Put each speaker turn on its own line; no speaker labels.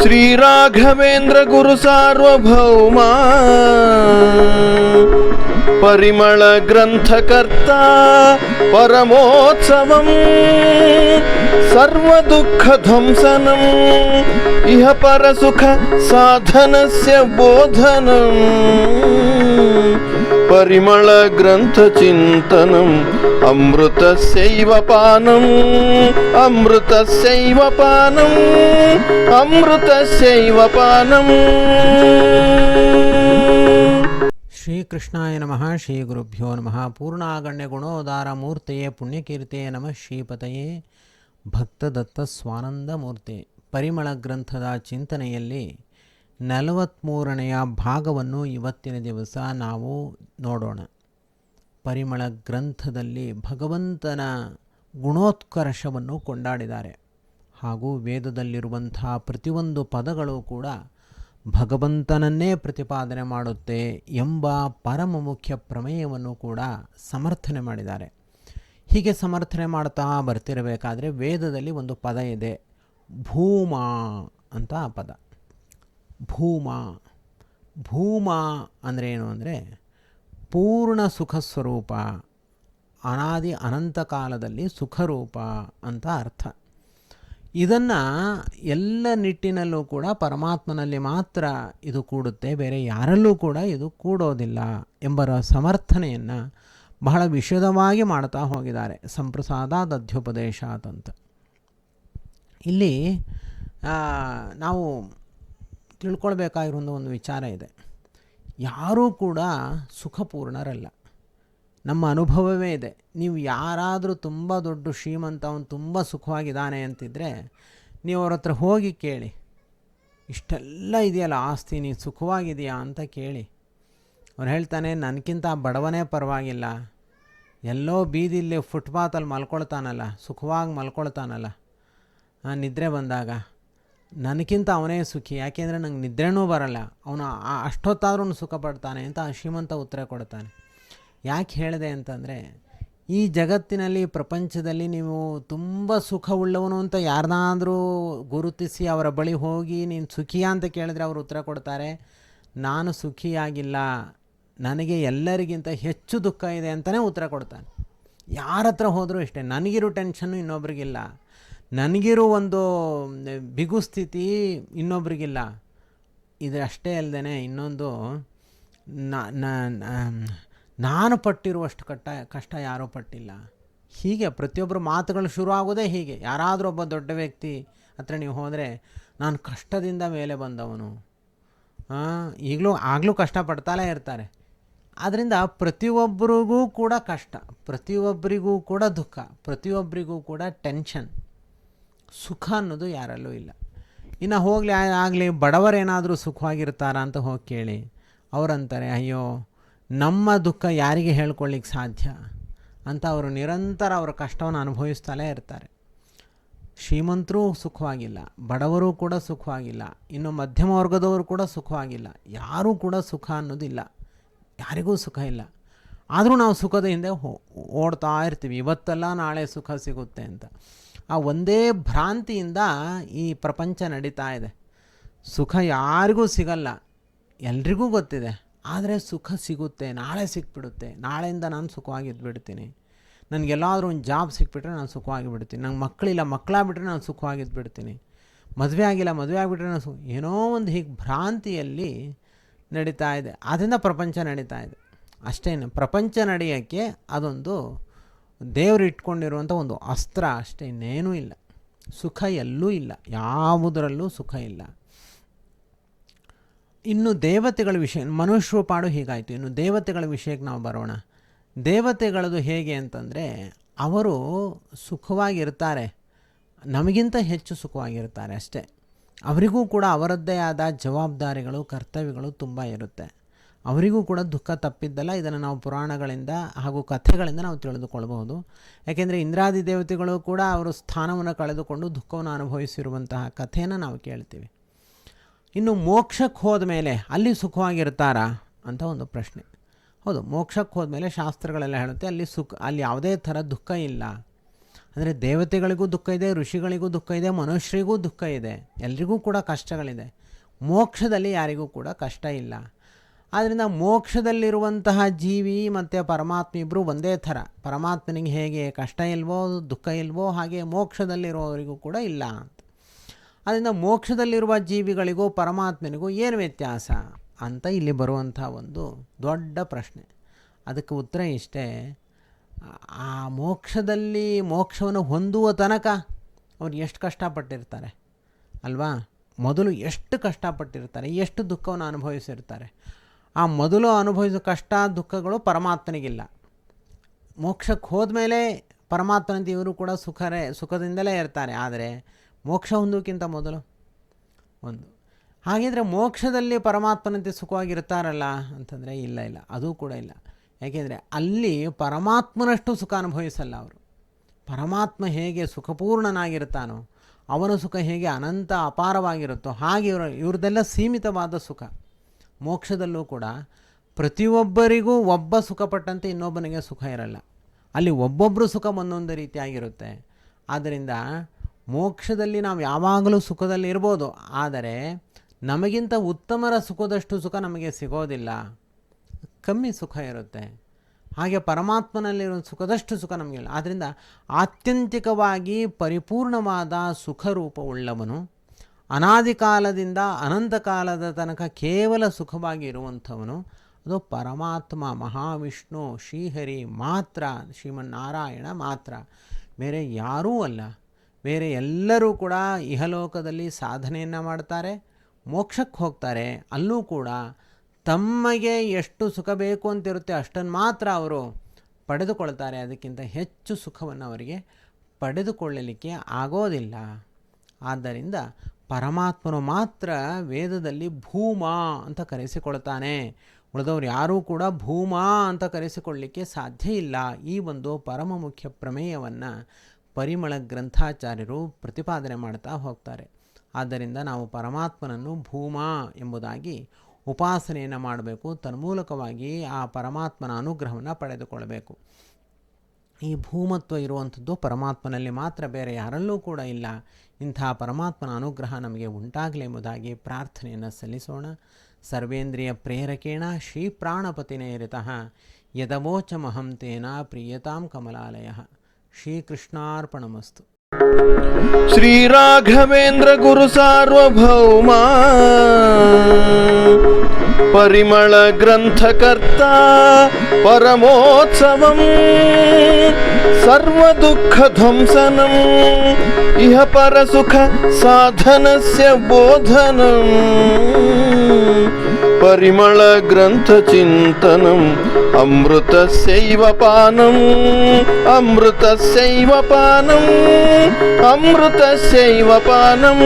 శ్రీ రాఘవేంద్ర గురు సార్వభౌమ పరిమళ గ్రంథకర్త పరమోత్సవం సర్వదుఃఖధ్వంసనం ఇహ పరసుఖ సాధనస్య బోధనం ಪರಿಮಳ ಗ್ರಂಥ ಚಿಂತನಂ, ಅಮೃತ ಶೈವ ಪಾನ, ಅಮೃತ ಅಮೃತಸ್ಯೈವ ಪಾನ.
ಶ್ರೀಕೃಷ್ಣಾಯ ನಮಃ, ಶ್ರೀ ಗುರುಭ್ಯೋ ನಮಃ. ಪೂರ್ಣಾಗಣ್ಯ ಗುಣೋದಾರ ಮೂರ್ತೆಯೇ, ಪುಣ್ಯಕೀರ್ತಿಯೇ ನಮಃ, ಶ್ರೀಪತಯೇ ಭಕ್ತದತ್ತ ಸ್ವಾನಂದ ಮೂರ್ತಿ. ಪರಿಮಳ ಗ್ರಂಥದ ಚಿಂತನೆಯಲ್ಲಿ ನಲವತ್ತ್ಮೂರನೆಯ ಭಾಗವನ್ನು ಇವತ್ತಿನ ದಿವಸ ನಾವು ನೋಡೋಣ. ಪರಿಮಳ ಗ್ರಂಥದಲ್ಲಿ ಭಗವಂತನ ಗುಣೋತ್ಕರ್ಷವನ್ನು ಕೊಂಡಾಡಿದ್ದಾರೆ. ಹಾಗೂ ವೇದದಲ್ಲಿರುವಂಥ ಪ್ರತಿಯೊಂದು ಪದಗಳು ಕೂಡ ಭಗವಂತನನ್ನೇ ಪ್ರತಿಪಾದನೆ ಮಾಡುತ್ತೆ ಎಂಬ ಪರಮ ಮುಖ್ಯ ಪ್ರಮೇಯವನ್ನು ಕೂಡ ಸಮರ್ಥನೆ ಮಾಡಿದ್ದಾರೆ. ಹೀಗೆ ಸಮರ್ಥನೆ ಮಾಡ್ತಾ ಬರ್ತಿರಬೇಕಾದ್ರೆ ವೇದದಲ್ಲಿ ಒಂದು ಪದ ಇದೆ ಭೂಮ ಅಂತ ಆ ಪದ. ಭೂಮ ಭೂಮ ಅಂದರೆ ಏನು ಅಂದರೆ ಪೂರ್ಣ ಸುಖ ಸ್ವರೂಪ, ಅನಾದಿ ಅನಂತ ಕಾಲದಲ್ಲಿ ಸುಖರೂಪ ಅಂತ ಅರ್ಥ. ಇದನ್ನು ಎಲ್ಲ ನಿಟ್ಟಿನಲ್ಲೂ ಕೂಡ ಪರಮಾತ್ಮನಲ್ಲಿ ಮಾತ್ರ ಇದು ಕೂಡುತ್ತೆ, ಬೇರೆ ಯಾರಲ್ಲೂ ಕೂಡ ಇದು ಕೂಡೋದಿಲ್ಲ ಎಂಬ ಸಮರ್ಥನೆಯನ್ನು ಬಹಳ ವಿಷದವಾಗಿ ಮಾಡ್ತಾ ಹೋಗಿದ್ದಾರೆ ಸಂಪ್ರಸಾದ ದಧ್ಯುಪದೇಶ ಅಂತ. ಇಲ್ಲಿ ನಾವು ತಿಳ್ಕೊಳ್ಬೇಕಾಗಿರೋ ಒಂದು ವಿಚಾರ ಇದೆ. ಯಾರೂ ಕೂಡ ಸುಖಪೂರ್ಣರಲ್ಲ. ನಮ್ಮ ಅನುಭವವೇ ಇದೆ. ನೀವು ಯಾರಾದರೂ ತುಂಬ ದೊಡ್ಡ ಶ್ರೀಮಂತ, ಅವನು ತುಂಬ ಸುಖವಾಗಿದ್ದಾನೆ ಅಂತಿದ್ದರೆ ನೀವು ಅವ್ರ ಹತ್ರ ಹೋಗಿ ಕೇಳಿ. ಇಷ್ಟೆಲ್ಲ ಇದೆಯಲ್ಲ, ಆಸ್ತಿ ನೀನು ಸುಖವಾಗಿದೆಯಾ ಅಂತ ಕೇಳಿ. ಅವ್ರು ಹೇಳ್ತಾನೆ ನನಗಿಂತ ಬಡವನೇ ಪರವಾಗಿಲ್ಲ. ಎಲ್ಲೋ ಬೀದಿಲ್ಲಿ ಫುಟ್ಪಾತಲ್ಲಿ ಮಲ್ಕೊಳ್ತಾನಲ್ಲ, ಸುಖವಾಗಿ ಮಲ್ಕೊಳ್ತಾನಲ್ಲ. ನಿದ್ರೆ ಬಂದಾಗ. ನನಗಿಂತ ಅವನೇ ಸುಖಿ, ಯಾಕೆಂದರೆ ನಂಗೆ ನಿದ್ರೆನೂ ಬರಲ್ಲ. ಅವನು ಅಷ್ಟೊತ್ತಾದ್ರೂ ಸುಖ ಪಡ್ತಾನೆ ಅಂತ ಶ್ರೀಮಂತ ಉತ್ತರ ಕೊಡ್ತಾನೆ. ಯಾಕೆ ಹೇಳಿದೆ ಅಂತಂದರೆ, ಈ ಜಗತ್ತಿನಲ್ಲಿ, ಪ್ರಪಂಚದಲ್ಲಿ ನೀವು ತುಂಬ ಸುಖವುಳ್ಳವನು ಅಂತ ಯಾರನ್ನಾದರೂ ಗುರುತಿಸಿ ಅವರ ಬಳಿ ಹೋಗಿ ನೀನು ಸುಖಿಯಾ ಅಂತ ಕೇಳಿದ್ರೆ ಅವರು ಉತ್ತರ ಕೊಡ್ತಾರೆ, ನಾನು ಸುಖಿಯಾಗಿಲ್ಲ. ನನಗೆ ಎಲ್ಲರಿಗಿಂತ ಹೆಚ್ಚು ದುಃಖ ಇದೆ ಅಂತಲೇ ಉತ್ತರ ಕೊಡ್ತಾನೆ. ಯಾರ ಹತ್ರ ಹೋದರೂ ಇಷ್ಟೇ ನನಗಿರೋ ಟೆನ್ಷನ್ನು ಇನ್ನೊಬ್ರಿಗಿಲ್ಲ. ನನಗಿರೋ ಒಂದು ಬಿಗು ಸ್ಥಿತಿ ಇನ್ನೊಬ್ರಿಗಿಲ್ಲ. ಇದ್ರಷ್ಟೇ ಅಷ್ಟೇ ಅಲ್ಲದೆ ಇನ್ನೊಂದು ನಾನು ಪಟ್ಟಿರುವಷ್ಟು ಕಟ್ಟ, ಕಷ್ಟ ಯಾರೂ ಪಟ್ಟಿಲ್ಲ. ಹೀಗೆ ಪ್ರತಿಯೊಬ್ಬರ ಮಾತುಗಳು ಶುರು ಆಗೋದೇ ಹೀಗೆ. ಯಾರಾದರೂ ಒಬ್ಬ ದೊಡ್ಡ ವ್ಯಕ್ತಿ ಹತ್ರ ನೀವು ಹೋದರೆ, ನಾನು ಕಷ್ಟದಿಂದ ಮೇಲೆ ಬಂದವನು. ಈಗಲೂ, ಆಗಲೂ ಕಷ್ಟಪಡ್ತಾಲೇ ಇರ್ತಾರೆ. ಆದ್ದರಿಂದ ಪ್ರತಿಯೊಬ್ಬರಿಗೂ ಕೂಡ ಕಷ್ಟ, ಪ್ರತಿಯೊಬ್ಬರಿಗೂ ಕೂಡ ದುಃಖ, ಪ್ರತಿಯೊಬ್ಬರಿಗೂ ಕೂಡ ಟೆನ್ಷನ್. ಸುಖ ಅನ್ನೋದು ಯಾರಲ್ಲೂ ಇಲ್ಲ. ಇನ್ನು ಹೋಗಲಿ ಆಗಲಿ ಬಡವರೇನಾದರೂ ಸುಖವಾಗಿರ್ತಾರಾ ಅಂತ ಹೋಗಿ ಕೇಳಿ, ಅವರಂತಾರೆ, ಅಯ್ಯೋ, ನಮ್ಮ ದುಃಖ ಯಾರಿಗೆ ಹೇಳ್ಕೊಳ್ಳಿಕ್ಕೆ ಸಾಧ್ಯ? ಅಂತ ಅವರು ನಿರಂತರ ಅವರ ಕಷ್ಟವನ್ನು ಅನುಭವಿಸ್ತಲೇ ಇರ್ತಾರೆ. ಶ್ರೀಮಂತರೂ ಸುಖವಾಗಿಲ್ಲ, ಬಡವರೂ ಕೂಡ ಸುಖವಾಗಿಲ್ಲ, ಇನ್ನು ಮಧ್ಯಮ ವರ್ಗದವರು ಕೂಡ ಸುಖವಾಗಿಲ್ಲ, ಯಾರೂ ಕೂಡ ಸುಖ ಅನ್ನೋದಿಲ್ಲ, ಯಾರಿಗೂ ಸುಖ ಇಲ್ಲ. ಆದರೂ ನಾವು ಸುಖದ ಹಿಂದೆ ಓಡ್ತಾ ಇರ್ತೀವಿ, ಇವತ್ತೆಲ್ಲ ನಾಳೆ ಸುಖ ಸಿಗುತ್ತೆ ಅಂತ. ಆ ಒಂದೇ ಭ್ರಾಂತಿಯಿಂದ ಈ ಪ್ರಪಂಚ ನಡೀತಾ ಇದೆ. ಸುಖ ಯಾರಿಗೂ ಸಿಗಲ್ಲ. ಎಲ್ರಿಗೂ ಗೊತ್ತಿದೆ. ಆದರೆ ಸುಖ ಸಿಗುತ್ತೆ, ನಾಳೆ ಸಿಕ್ಬಿಡುತ್ತೆ. ನಾಳೆಯಿಂದ ನಾನು ಸುಖವಾಗಿ ಇದ್ಬಿಡ್ತೀನಿ. ನನಗೆಲ್ಲಾದರೂ ಒಂದು ಜಾಬ್ ಸಿಕ್ಬಿಟ್ರೆ ನಾನು ಸುಖವಾಗಿ ಬಿಡ್ತೀನಿ. ನಂಗೆ ಮಕ್ಕಳಿಲ್ಲ, ಮಕ್ಕಳಾಗ್ಬಿಟ್ರೆ ನಾನು ಸುಖವಾಗಿ ಇದ್ಬಿಡ್ತೀನಿ. ಮದುವೆ ಆಗಿಲ್ಲ, ಮದುವೆ ಆಗಿಬಿಟ್ರೆ ನಾನು ಸು, ಏನೋ ಒಂದು ಹೀಗೆ ಭ್ರಾಂತಿಯಲ್ಲಿ ನಡೀತಾ ಇದೆ. ಅದರಿಂದ ಪ್ರಪಂಚ ನಡೀತಾ ಇದೆ. ಅಷ್ಟೇನು. ಪ್ರಪಂಚ ನಡೆಯೋಕ್ಕೆ ಅದೊಂದು ದೇವರು ಇಟ್ಕೊಂಡಿರುವಂಥ ಒಂದು ಅಸ್ತ್ರ ಅಷ್ಟೇ, ಇನ್ನೇನೂ ಇಲ್ಲ. ಸುಖ ಎಲ್ಲೂ ಇಲ್ಲ, ಯಾವುದರಲ್ಲೂ ಸುಖ ಇಲ್ಲ. ಇನ್ನು ದೇವತೆಗಳ ವಿಷಯ ಮನುಷ್ಯ ಪಾಡು ಹೀಗಾಯಿತು. ಇನ್ನು ದೇವತೆಗಳ ವಿಷಯಕ್ಕೆ ನಾವು ಬರೋಣ. ದೇವತೆಗಳದು ಹೇಗೆ ಅಂತಂದರೆ, ಅವರು ಸುಖವಾಗಿರ್ತಾರೆ. ನಮಗಿಂತ ಹೆಚ್ಚು ಸುಖವಾಗಿರ್ತಾರೆ ಅಷ್ಟೇ. ಅವರಿಗೂ ಕೂಡ ಅವರದ್ದೇ ಆದ ಜವಾಬ್ದಾರಿಗಳು, ಕರ್ತವ್ಯಗಳು ತುಂಬ ಇರುತ್ತೆ. ಅವರಿಗೂ ಕೂಡ ದುಃಖ ತಪ್ಪಿದ್ದಲ್ಲ. ಇದನ್ನು ನಾವು ಪುರಾಣಗಳಿಂದ ಹಾಗೂ ಕಥೆಗಳಿಂದ ನಾವು ತಿಳಿದುಕೊಳ್ಳಬಹುದು ಯಾಕೆಂದರೆ ಇಂದ್ರಾದಿ ದೇವತೆಗಳು ಕೂಡ ಅವರು ಸ್ಥಾನವನ್ನು ಕಳೆದುಕೊಂಡು ದುಃಖವನ್ನು ಅನುಭವಿಸಿರುವಂತಹ ಕಥೆಯನ್ನು ನಾವು ಕೇಳ್ತೀವಿ. ಇನ್ನು ಮೋಕ್ಷಕ್ಕೆ ಹೋದ ಮೇಲೆ ಅಲ್ಲಿ ಸುಖವಾಗಿರ್ತಾರಾ ಅಂತ ಒಂದು ಪ್ರಶ್ನೆ. ಹೌದು ಮೋಕ್ಷಕ್ಕೆ ಹೋದ್ಮೇಲೆ ಶಾಸ್ತ್ರಗಳೆಲ್ಲ ಹೇಳುತ್ತೆ ಅಲ್ಲಿ ಸುಖ, ಅಲ್ಲಿ ಯಾವುದೇ ಥರ ದುಃಖ ಇಲ್ಲ. ಅಂದರೆ ದೇವತೆಗಳಿಗೂ ದುಃಖ ಇದೆ, ಋಷಿಗಳಿಗೂ ದುಃಖ ಇದೆ, ಮನುಷ್ಯರಿಗೂ ದುಃಖ ಇದೆ. ಎಲ್ರಿಗೂ ಕೂಡ ಕಷ್ಟಗಳಿದೆ. ಮೋಕ್ಷದಲ್ಲಿ ಯಾರಿಗೂ ಕೂಡ ಕಷ್ಟ ಇಲ್ಲ. ಆದ್ದರಿಂದ ಮೋಕ್ಷದಲ್ಲಿರುವಂತಹ ಜೀವಿ ಮತ್ತು ಪರಮಾತ್ಮ ಇಬ್ಬರು ಒಂದೇ ಥರ. ಪರಮಾತ್ಮನಿಗೆ ಹೇಗೆ ಕಷ್ಟ ಇಲ್ವೋ, ದುಃಖ ಇಲ್ವೋ, ಹಾಗೆ ಮೋಕ್ಷದಲ್ಲಿರುವವರಿಗೂ ಕೂಡ ಇಲ್ಲ ಅಂತ. ಅದರಿಂದ ಮೋಕ್ಷದಲ್ಲಿರುವ ಜೀವಿಗಳಿಗೂ ಪರಮಾತ್ಮನಿಗೂ ಏನು ವ್ಯತ್ಯಾಸ ಅಂತ ಇಲ್ಲಿ ಬರುವಂಥ ಒಂದು ದೊಡ್ಡ ಪ್ರಶ್ನೆ. ಅದಕ್ಕೆ ಉತ್ತರ ಇಷ್ಟೇ, ಆ ಮೋಕ್ಷದಲ್ಲಿ ಮೋಕ್ಷವನ್ನು ಹೊಂದುವ ತನಕ ಅವ್ರು ಎಷ್ಟು ಕಷ್ಟಪಟ್ಟಿರ್ತಾರೆ ಅಲ್ವಾ? ಮೊದಲು ಎಷ್ಟು ಕಷ್ಟಪಟ್ಟಿರ್ತಾರೆ, ಎಷ್ಟು ದುಃಖವನ್ನು ಅನುಭವಿಸಿರ್ತಾರೆ ಆ ಮೊದಲು ಅನುಭವಿಸೋ ಕಷ್ಟ, ದುಃಖಗಳು ಪರಮಾತ್ಮನಿಗಿಲ್ಲ. ಮೋಕ್ಷಕ್ಕೆ ಹೋದ್ಮೇಲೆ ಪರಮಾತ್ಮನಂತ ಇವರು ಕೂಡ ಸುಖರೇ, ಸುಖದಿಂದಲೇ ಇರ್ತಾರೆ. ಆದರೆ ಮೋಕ್ಷ ಹೊಂದೋಕ್ಕಿಂತ ಮೊದಲು ಒಂದು. ಹಾಗಿದ್ರೆ ಮೋಕ್ಷದಲ್ಲಿ ಪರಮಾತ್ಮನಂತೆ ಸುಖವಾಗಿರ್ತಾರಲ್ಲ ಅಂತಂದರೆ ಇಲ್ಲ ಇಲ್ಲ. ಅದು ಕೂಡ ಇಲ್ಲ. ಯಾಕೆಂದರೆ ಅಲ್ಲಿ ಪರಮಾತ್ಮನಷ್ಟು ಸುಖ ಅನುಭವಿಸಲ್ಲ ಅವರು. ಪರಮಾತ್ಮ ಹೇಗೆ ಸುಖಪೂರ್ಣನಾಗಿರ್ತಾನೋ, ಅವನ ಸುಖ ಹೇಗೆ ಅನಂತ ಅಪಾರವಾಗಿರುತ್ತೋ ಹಾಗೆ ಇವರು ಇವ್ರದ್ದೆಲ್ಲ ಸೀಮಿತವಾದ ಸುಖ. ಮೋಕ್ಷದಲ್ಲೂ ಕೂಡ ಪ್ರತಿಯೊಬ್ಬರಿಗೂ ಒಬ್ಬ ಸುಖಪಟ್ಟಂತೆ ಇನ್ನೊಬ್ಬನಿಗೆ ಸುಖ ಇರಲ್ಲ. ಅಲ್ಲಿ ಒಬ್ಬೊಬ್ಬರು ಸುಖ ಒಂದೊಂದು ರೀತಿಯಾಗಿರುತ್ತೆ. ಆದ್ದರಿಂದ ಮೋಕ್ಷದಲ್ಲಿ ನಾವು ಯಾವಾಗಲೂ ಸುಖದಲ್ಲಿ ಇರ್ಬೋದು. ಆದರೆ ನಮಗಿಂತ ಉತ್ತಮರ ಸುಖದಷ್ಟು ಸುಖ ನಮಗೆ ಸಿಗೋದಿಲ್ಲ. ಕಮ್ಮಿ ಸುಖ ಇರುತ್ತೆ. ಹಾಗೆ ಪರಮಾತ್ಮನಲ್ಲಿರೋ ಸುಖದಷ್ಟು ಸುಖ ನಮಗಿಲ್ಲ. ಆದ್ದರಿಂದ ಆತ್ಯಂತಿಕವಾಗಿ ಪರಿಪೂರ್ಣವಾದ ಸುಖರೂಪವುಳ್ಳವನು ಅನಾದಿ ಕಾಲದಿಂದ ಅನಂತ ಕಾಲದ ತನಕ ಕೇವಲ ಸುಖವಾಗಿ ಇರುವಂಥವನು, ಅದು ಪರಮಾತ್ಮ, ಮಹಾವಿಷ್ಣು, ಶ್ರೀಹರಿ ಮಾತ್ರ, ಶ್ರೀಮನ್ನಾರಾಯಣ ಮಾತ್ರ. ಬೇರೆ ಯಾರೂ ಅಲ್ಲ. ಬೇರೆ ಎಲ್ಲರೂ ಕೂಡ ಇಹಲೋಕದಲ್ಲಿ ಸಾಧನೆಯನ್ನು ಮಾಡ್ತಾರೆ, ಮೋಕ್ಷಕ್ಕೆ ಹೋಗ್ತಾರೆ. ಅಲ್ಲೂ ಕೂಡ ತಮಗೆ ಎಷ್ಟು ಸುಖ ಬೇಕು ಅಂತಿರುತ್ತೆ ಅಷ್ಟನ್ನು ಮಾತ್ರ ಅವರು ಪಡೆದುಕೊಳ್ತಾರೆ. ಅದಕ್ಕಿಂತ ಹೆಚ್ಚು ಸುಖವನ್ನು ಅವರಿಗೆ ಪಡೆದುಕೊಳ್ಳಲಿಕ್ಕೆ ಆಗೋದಿಲ್ಲ. ಆದ್ದರಿಂದ ಪರಮಾತ್ಮನು ಮಾತ್ರ ವೇದದಲ್ಲಿ ಭೂಮ ಅಂತ ಕರೆಸಿಕೊಳ್ತಾನೆ. ಉಳಿದವರು ಯಾರೂ ಕೂಡ ಭೂಮ ಅಂತ ಕರೆಸಿಕೊಳ್ಳಲಿಕ್ಕೆ ಸಾಧ್ಯ ಇಲ್ಲ. ಈ ಒಂದು ಪರಮ ಮುಖ್ಯ ಪ್ರಮೇಯವನ್ನು ಪರಿಮಳ ಗ್ರಂಥಾಚಾರ್ಯರು ಪ್ರತಿಪಾದನೆ ಮಾಡ್ತಾ ಹೋಗ್ತಾರೆ. ಆದ್ದರಿಂದ ನಾವು ಪರಮಾತ್ಮನನ್ನು ಭೂಮ ಎಂಬುದಾಗಿ ಉಪಾಸನೆಯನ್ನು ಮಾಡಬೇಕು. ತನ್ಮೂಲಕವಾಗಿ ಆ ಪರಮಾತ್ಮನ ಅನುಗ್ರಹವನ್ನು ಪಡೆದುಕೊಳ್ಳಬೇಕು ಈ ಭೂಮತ್ವ ಇರುವಂಥದ್ದು ಪರಮಾತ್ಮನಲ್ಲಿ ಮಾತ್ರ, ಬೇರೆ ಯಾರಲ್ಲೂ ಕೂಡ ಇಲ್ಲ. ಇಂಥ ಪರಮಾತ್ಮನ ಅನುಗ್ರಹ ನಮಗೆ ಉಂಟಾಗಲಿ ಎಂಬುದಾಗಿ ಪ್ರಾರ್ಥನೆಯನ್ನು ಸಲ್ಲಿಸೋಣ. ಸರ್ವೇಂದ್ರಿಯ ಪ್ರೇರಕೇಣ ಶ್ರೀ ಪ್ರಾಣಪತಿನೇರಿತಃ ಯದವೋಚಮಹಂ ತೇನ ಪ್ರಿಯತಾಂ ಕಮಲಾಲಯ. ಶ್ರೀಕೃಷ್ಣಾರ್ಪಣಮಸ್ತು.
ಶ್ರೀರಾಘವೇಂದ್ರ ಗುರು ಸಾರ್ವಭೌಮ. ಪರಿಮಳ सर्वदुःखध्वंसनम् इह परसुखसाधनस्य बोधनम् परिमलग्रन्थचिन्तनम् अमृतस्यैव पानम् अमृतस्यैव पानम् अमृतस्यैव पानम्